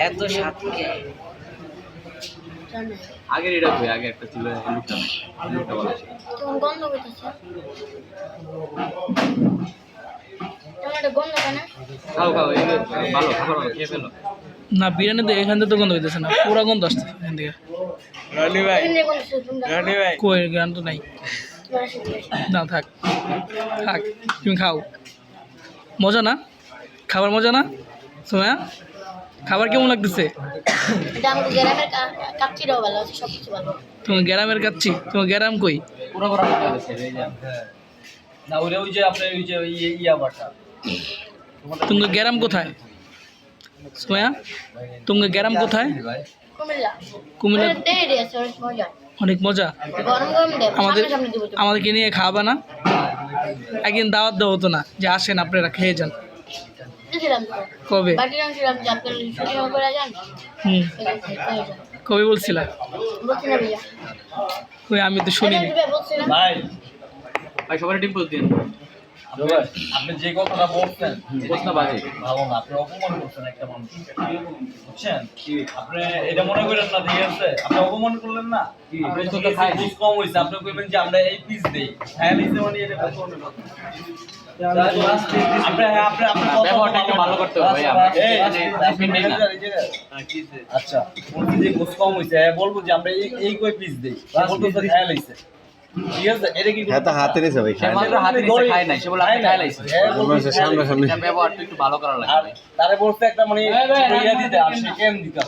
এত আগের এটা কই আগে একটা ছিল এই লোকটা বলা ছিল গন্ধ করতেছে তোমার গন্ধ কেন খাও খাও ভালো খাবার ভালো খেয়ে ফেলো না বিরিয়ানি তো এখান থেকে তো গন্ধ হইতেছে না পুরা গন্ধ আসছে এখান থেকে। এখানে গন্ধ ছিল তোমরা। কই গান তো নাই। না থাক। থাক তুমি খাও। মজা না? খাবার মজা না? সোয়া খাবার কেমন লাগতেছে? তোমার গ্রামের কাচ্ছি তোমার গ্রাম কই? পুরো পুরো খেয়ে গেছে এই যে না ওই ওই যে আপনার ওই যে ইয়ে বাটা তোমার গ্রাম কোথায়? সোয়া তোমার গ্রাম কোথায়? কুমিল্লা। কুমিল্লা অনেক মজা। আমাদের আমাদেরকে নিয়ে খাওয়াবে না। একদিন দাওয়াত দেওয়া হতো না যে আসেন আপনারা, খেয়ে যান। কবে। কবে বলছিলা? বলছি না ভাইয়া কই আমি তো শুনিনি। ভাই দিন আপনি যে কথাটা বলছেন প্রশ্ন বাজে ভালো না। আপনি অপমান করছেন একটা মানুষ বুঝছেন? আপনি এটা মনে করেন না ঠিক আছে? আপনি অপমান করলেন না? আপনি কম হইছে। আপনি কইবেন যে আমরা এই পিস দেই। হ্যাঁ নিতে মানে এটা আচ্ছা। বলছি যে গোস কম হইছে। হ্যাঁ বলব যে আমরা এই এই কই পিস দেই? বলতো তো খেয়াল কি হ্যাঁ তো হাতে ভাই খায় খায় নাই। সে বলে আপনি খায় লাইছে হ্যাঁ, ব্যবহারটা একটু ভালো করা আর লাগবে তারে বলছে একটা মানে ইয়া দিতে আর সে কেন দিতে